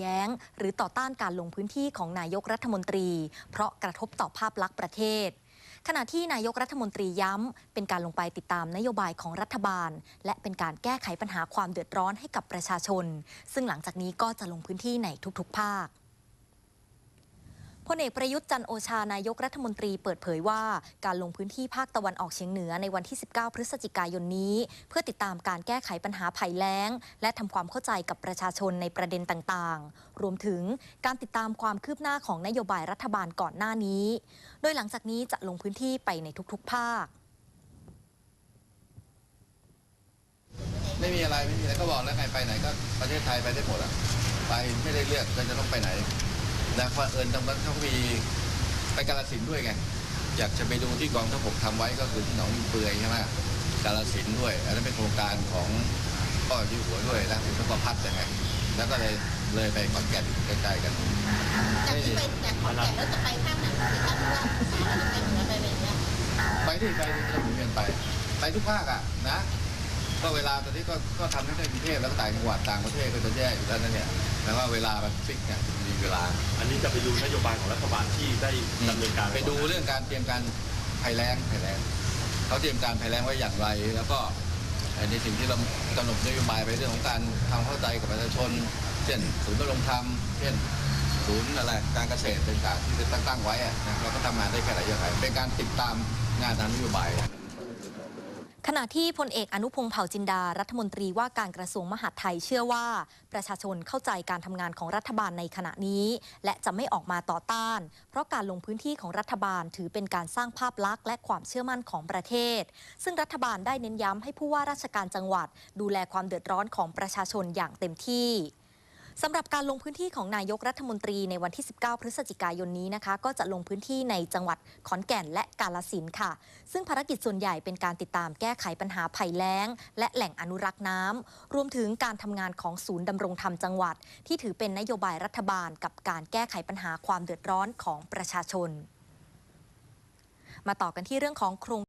แย้ง หรือต่อต้านการลงพื้นที่ของนายกรัฐมนตรี เพราะกระทบต่อภาพลักษณ์ประเทศ ขณะที่นายกรัฐมนตรีย้ำ เป็นการลงไปติดตามนโยบายของรัฐบาล และเป็นการแก้ไขปัญหาความเดือดร้อนให้กับประชาชน ซึ่งหลังจากนี้ก็จะลงพื้นที่ในทุกๆ ภาค พลเอกประยุทธ์จันโอชานายกรัฐมนตรีเปิดเผยว่าการลงพื้นที่ภาคตะวันออกเฉียงเหนือในวันที่ 19 พฤศจิกายนนี้ เพื่อติดตามการแก้ไขปัญหาภัยแล้ง และทำความเข้าใจกับประชาชนในประเด็นต่างๆ รวมถึงการติดตามความคืบหน้าของนโยบายรัฐบาลก่อนหน้านี้ โดยหลังจากนี้จะลงพื้นที่ไปในทุกๆ ภาค ไม่มีอะไรไม่มีอะไรก็บอกแล้วไงไปไหนก็ประเทศไทยไปได้หมดอะไปไม่ได้เลือกว่าจะต้องไปไหน นะเพราะเอิญตรงนั้นเขามีไปกาลสินธุ์ด้วยไงอยากจะไปดูที่กองทัพบกทำไว้ก็คือที่หนองยิงเปือยใช่ไหมกาลสินธุ์ด้วย อันนั้นเป็นโครงการของพ่ออยุหัวด้วยนะคุณก็พัดยังไงแล้วก็เลยเลยไปขอนแก่นใกล้ๆกันจากที่ไปจากขอนแก่นแล้วจะไปภาคไหนที่ท่านว่าแล้วจะไปเหนือไปอะไรเงี้ยไปที่ไปที่เราหมุนเวียนไป ไปทุกภาคอะนะ ก็เวลาตอนนี้ก็ก็ทำให้ในกรุงเทพแล้วก็ต่างจังหวัดต่างประเทศก็จะแย่อยู่แล้วนั่นเนี่ยแต่ว่าเวลามันฟิกเนี่ยมีเวลาอันนี้จะไปดูนโยบายของรัฐบาลที่ได้ดำเนินการไปดูเรื่องการเตรียมการภัยแล้งภัยแล้งเขาเตรียมการภัยแล้งไว้อย่างไร แล้วก็ในสิ่งที่เรากำหนดนโยบายไปเรื่องของการทำเข้าใจกับประชาชน เช่นศูนย์ดำรงธรรมเช่นศูนย์อะไรการเกษตรต่างๆที่ได้ตั้งไว้อะนะเราก็ทำงานได้แค่ไหนอย่างไรเป็นการติดตามงานทางนโยบาย ขณะที่พลเอกอนุพงศ์เผ่าจินดา รัฐมนตรีว่าการกระทรวงมหาดไทยเชื่อว่า ประชาชนเข้าใจการทำงานของรัฐบาลในขณะนี้ และจะไม่ออกมาต่อต้าน เพราะการลงพื้นที่ของรัฐบาลถือเป็นการสร้างภาพลักษณ์และความเชื่อมั่นของประเทศ ซึ่งรัฐบาลได้เน้นย้ำให้ผู้ว่าราชการจังหวัด ดูแลความเดือดร้อนของประชาชนอย่างเต็มที่ สำหรับการลงพื้นที่ของนายกรัฐมนตรีในวันที่ 19 พฤศจิกายนนี้นะคะ ก็จะลงพื้นที่ในจังหวัดขอนแก่นและกาลสินธุ์ค่ะ ซึ่งภารกิจส่วนใหญ่เป็นการติดตามแก้ไขปัญหาภัยแล้ง และแหล่งอนุรักษ์น้ำรวมถึงการทำงานของศูนย์ดำรงธรรมจังหวัด ที่ถือเป็นนโยบายรัฐบาล กับการแก้ไขปัญหาความเดือดร้อนของประชาชน มาต่อกันที่เรื่องของโครง